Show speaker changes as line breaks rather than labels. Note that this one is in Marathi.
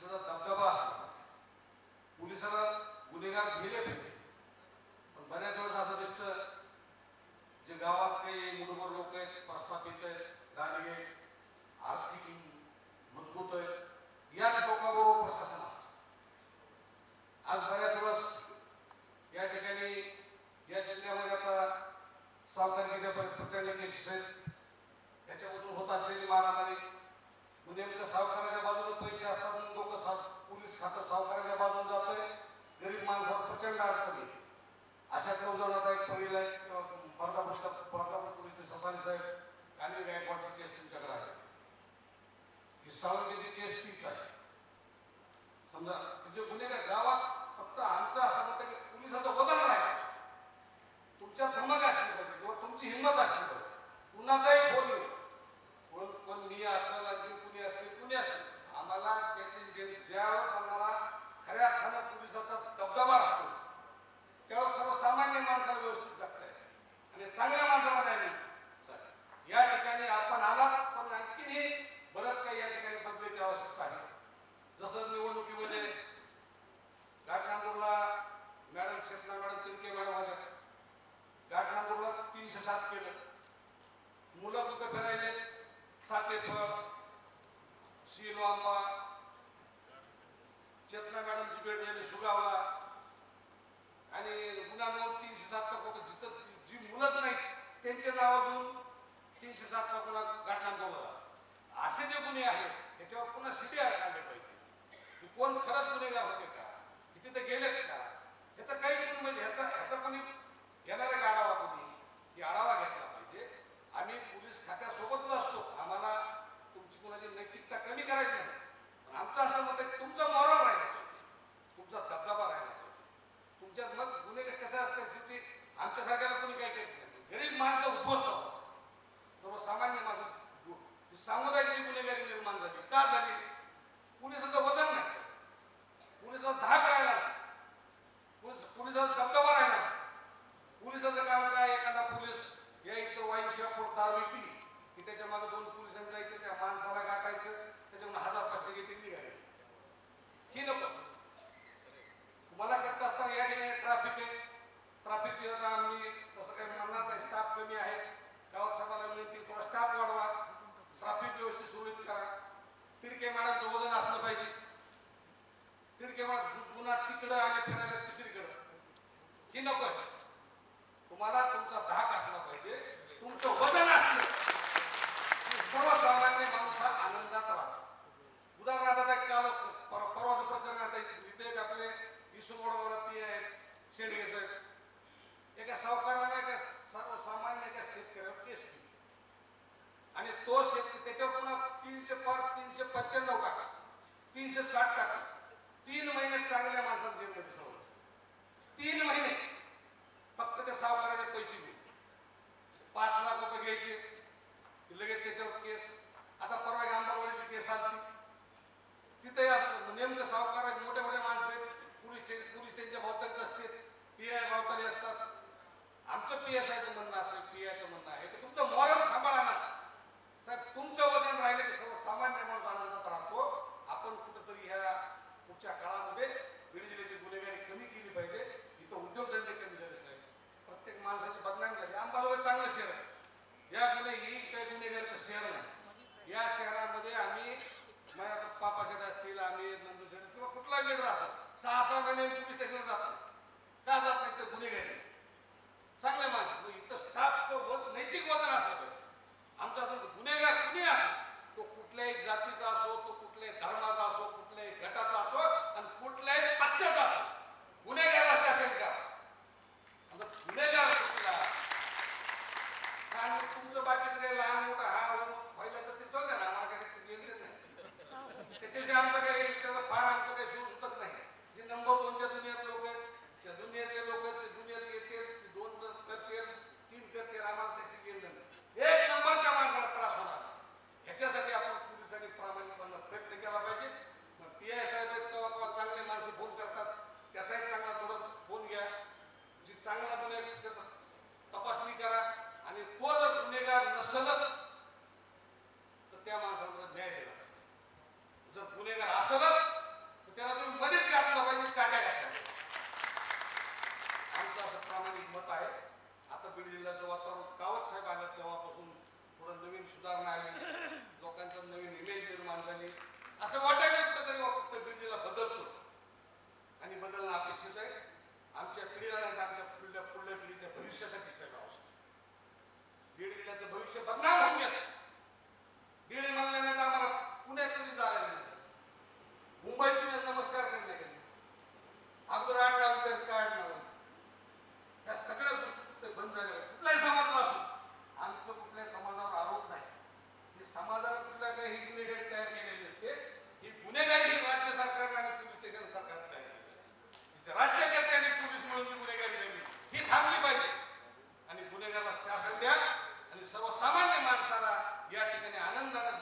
पोलिसाचा दबदबा असतो. पोलिसाला गुन्हेगार गेले पाहिजे. पण बऱ्याच वेळेस असं दिसत जे गावात काही मुठभर लोक आहेत पाचपात येत आहेत दांडगे आर्थिक मजबूत आहेत याच लोकांबरोबर प्रशासन असतं. आज बऱ्याच वेळेस या ठिकाणी या जिल्ह्यामध्ये आता सावकारीच्या प्रचंड केसेस आहेत. त्याच्यामधून होत असलेली मारामारी. म्हणजे नेमकं सावकाराच्या बाजूला पैसे असतात खातं सावकाराच्या बाजून जातंय. गरीब माणसाला प्रचंड अडचणी अशाच उदाहरण आता एक पडीला एक पर्दापूरच्या पर्दापूर पोलीस ससानी साहेब आणि गायकवाडची केस तुमच्याकडे आहे. ही सावंगीची केस तीच आहे. समजा म्हणजे गुन्हेगार गावात फक्त आमचा असा सातेफळ शिलो अम्मा चेतना मॅडमची भेट झाली सुगावला. आणि गुन्हा नोंद तीनशे सातचा कोटा जिथं जी- मुलंच नाहीत त्यांच्या नावातून तीनशे सातचा गुन्हा घटना नोंदवला असे जे गुन्हे आहेत त्याच्यावर पुन्हा सीबीआय काढले पाहिजे. कोण खरंच गुन्हेगार होते का? की तिथे गेलेत का? याचा काही कोणी म्हणजे ह्याचा ह्याचा कोणी घेणारा गाडावा कोणी की आढावा घेतला पाहिजे आम्ही पोलीस खात्यासोबतच असतो आम्हाला तुमची कोणाची नैतिकता कमी करायची नाही पण आमचं असं मत आहे की तुमचा मॉरल राहिला पाहिजे तुमचा दबदबा राहिला पाहिजे तुमच्यात मग गुन्हे कसं असतं आमच्या सरकारला कोणी काही करत नाही. गरीब माणसं उद्ध्वस्त सर्वसामान्य माणसं सामुदायिक गुन्हेगारी निर्माण झाली. का झाली? पोलिसाचं वजन नाही. पोलिसाचा धाक राहिला नाही. पोलिसाचा दबदबा राहिला नाही. पोलिसाचं काम काय? एखादा पोलीस या इथं वाईन शॉपवर दारू विकली की त्याच्यामागे दोन पोलिसांनी जायचं त्या माणसाला गाठायचं त्याच्यामुळे हजार पाचशे घ्यायचे निघाले. ही नको. मला करत असताना या ठिकाणी ट्रॅफिक आहे ट्रॅफिकची होता आम्ही तसं काही म्हणणार नाही स्टाफ कमी आहे गावात सभाला विनंती थोडा स्टाफ वाढवा. ट्रॅफिक व्यवस्थित सुरळीत करा. तिडके मॅडमचं वजन असलं पाहिजे. तिडके मॅडम पुन्हा तिकडं आणि फिरायला तिसरीकडं. ही नको आहे. तुम्हाला तुमचा धाक असला पाहिजे. तुमचं वजन असलं. सर्वसामान्य माणूस हा आनंदात राहतो उदाहरणार्थ आता काल परवाचं प्रकरण आता इथे आपले इसुमोडवाला आहेत शेडगे साहेब. सावकाराला त्या एका सर्वसामान्य त्या शेतकऱ्यावर केस केली. आणि तो शेतकरी त्याच्यावर पुन्हा तीनशे पार तीनशे पंच्याण्णव टाका तीनशे साठ टाका. तीन महिने चांगल्या माणसाला जेलमध्ये सोडलं. तीन महिने फक्त त्या सावकाराचे पैसे घेऊ पाच लाख रुपये घ्यायचे. लगेच त्याच्यावर केस. आता परवा एक केस आली तिथेही असं नेमकं सावकार आहेत मोठे मोठे माणसं आहेत. पोलीस स्टे- पोलीस त्यांच्या भोवतालीच असते. पी आय भोवताली असतात. आमचं पी एस आयचं म्हणणं असेल पी आयचं म्हणणं आहे की तुमचं मॉरल सांभाळा ना. साहेब तुमचं वजन राहिलं की सर्वसामान्य माणूस आनंदात राहतो. आपण कुठंतरी ह्या पुढच्या काळामध्ये बीड जिल्ह्याची गुन्हेगारी कमी केली पाहिजे. इथं उद्योगधंदे कमी झाले साहेब. प्रत्येक माणसाची बदनाम झाली. आंबाजोगाई चांगलं शहर आहे या गुन्हे ही काही गुन्हेगारीचं शहर नाही. या शहरामध्ये आम्ही माझ्या आता पापाशेठ असतील आम्ही नंदूशेठ किंवा कुठला लीडर असेल सहा सहा महिने पोलीस स्टेशनला जात नाही. का जात नाही? तर गुन्हेगारी. चांगल्या माणसं मग इथं स्टाफचं व नैतिक वजन असलं पाहिजे. आमचा असं गुन्हेगार कुणी असो तो कुठल्याही जातीचा असो तो कुठल्याही धर्माचा असो कुठल्याही गटाचा असो आणि कुठल्याही पक्षाचा असो गुन्हेगार असे असेल का? गुन्हेगार सुटला काय? तुमचं बाकीचं काही लहान मोठा हा हो, व्हायला पहिलं तर ते चाललं ना आम्हाला काही त्याचं नाही. त्याच्याशी आमचं काही त्याचा फार आमचं काही सुरू सुटत नाही जे नंबर दोनच्या दुनियात लोक आहेत त्या दुनियातले लोक आहेत ते दुनियात येतील ते दोन करतील तीन करतील आम्हाला त्याची घेणं नाही एक नंबरच्या माणसाला त्रास होणार ह्याच्यासाठी आपण पोलिसांनी प्रामाणिकपणे प्रयत्न केला पाहिजे मग पी आय साहेब आहेत केव्हा केव्हा चांगले माणसं फोन करतात त्याचाही चांगला थोडं फोन घ्या जी चांगला गुन्हे त्याचा तपासणी करा आणि तो जर गुन्हेगार तर त्या माणसाला न्याय दिला पाहिजे. जर गुन्हेगार असतच तर त्याला तुम्ही मध्येच घातला पाहिजे काट्या घातल्या आमचं असं प्रामाणिक मत आहे. आता बीड जिल्ह्याचं वातावरण कावत साहेब आलं तेव्हापासून थोडं नवीन सुधारणा आली. लोकांचं नवीन इमेज निर्माण झाली. असं वाटायला कुठेतरी फक्त बीड जिल्हा बदलतो आणि बदलणं अपेक्षित आहे आमच्या पिढीला नाही तर या ठिकाणी आनंदानं